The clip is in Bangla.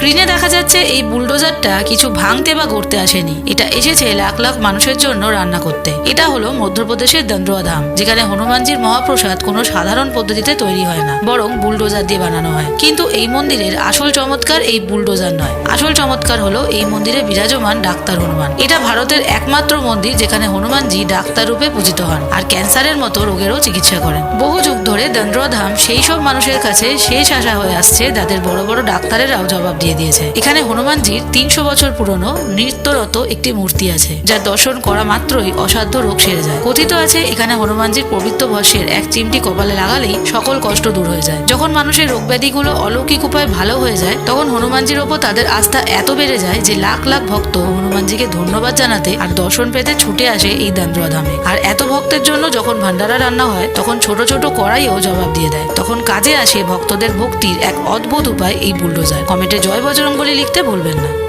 স্ক্রিনে দেখা যাচ্ছে এই বুলডোজারটা কিছু ভাঙতে বা গড়তে আসেনি। এটা এসেছে লাখ লাখ মানুষের জন্য রান্না করতে। এটা হলো মধ্যপ্রদেশের দন্দ্রোয়া ধাম, যেখানে হনুমানজির মহাপ্রসাদ কোনো সাধারণ পদ্ধতিতে তৈরি হয় না, বরং বুলডোজার দিয়ে বানানো হয়। কিন্তু এই মন্দিরের আসল চমৎকার এই বুলডোজার নয়। আসল চমৎকার হলো এই মন্দিরে বিরাজমান ডাক্তার হনুমান। এটা ভারতের একমাত্র মন্দির যেখানে হনুমানজি ডাক্তার রূপে পূজিত হন আর ক্যান্সারের মতো রোগেরও চিকিৎসা করেন। বহু যুগ ধরে দন্দ্রোয়া ধাম সেই সব মানুষের কাছে শেষ আশা হয়ে আসছে যাদের বড় বড় ডাক্তারেরাও জবাব দিয়ে দিয়েছে। এখানে হনুমানজির তিনশো বছর পুরনো নৃত্যরত একটি মূর্তি আছে যার দর্শন করা মাত্রই অসাধ্য রোগ সেরে যায়। কথিত আছে, এখানে হনুমানজির পবিত্র ভস্যের এক চিমটি কপালে লাগালেই সকল কষ্ট দূর হয়ে যায়। যখন মানুষের রোগ ব্যাধিগুলো অলৌকিক উপায়ে ভালো হয়ে যায়, তখন হনুমানজির ওপর তাদের আস্থা এত বেড়ে যায় যে লাখ লাখ ভক্ত হনুমানজিকে ধন্যবাদ জানাতে আর দর্শন পেতে ছুটে আসে এই দান্দ্রোয়া ধামে আর এত ভক্তের জন্য যখন ভান্ডারা রান্না হয়, তখন ছোট ছোট কড়াইও জবাব দিয়ে দেয়। তখন কাজে আসে ভক্তদের ভক্তির এক অদ্ভুত উপায় এই বুলডোজার। কমেন্টে জয় বজরঙ্গলি লিখতে ভুলবেন না।